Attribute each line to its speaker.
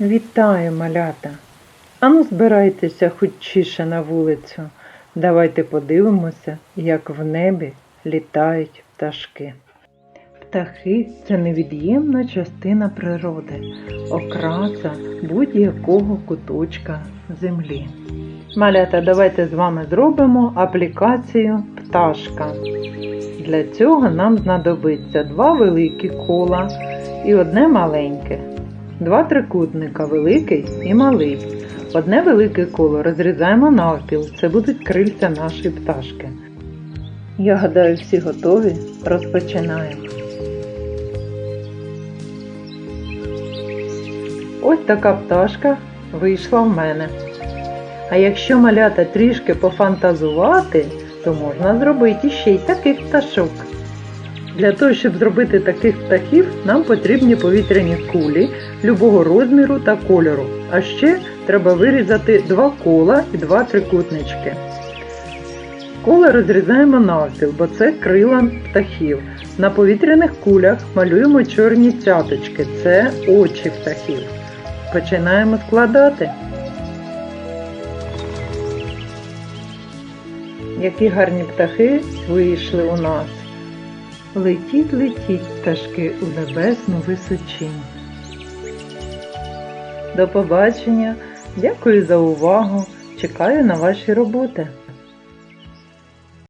Speaker 1: Вітаю, малята! Ану, збирайтеся хутчіше на вулицю. Давайте подивимося, як в небі літають пташки. Птахи це невід'ємна частина природи, окраса будь-якого куточка землі. Малята, давайте з вами зробимо аплікацію пташка. Для цього нам знадобиться два великі кола і одне маленьке. Два трикутника великий і малий. Одне велике коло розрізаємо навпіл. Це будуть крильця нашої пташки. Я гадаю, всі готові. Розпочинаємо. Ось така пташка вийшла в мене. А якщо малята трішки пофантазувати, то можна зробити ще й таких пташок. Для того, щоб зробити таких птахів, нам потрібні повітряні кулі любого розміру та кольору. А ще треба вирізати два кола і два трикутнички. Кола розрізаємо навпіл, бо це крила птахів. На повітряних кулях малюємо чорні цяточки. Це очі птахів. Починаємо складати. Які гарні птахи вийшли у нас. Летіть, летіть, пташки у небесну височинь. До побачення. Дякую за увагу. Чекаю на ваші роботи.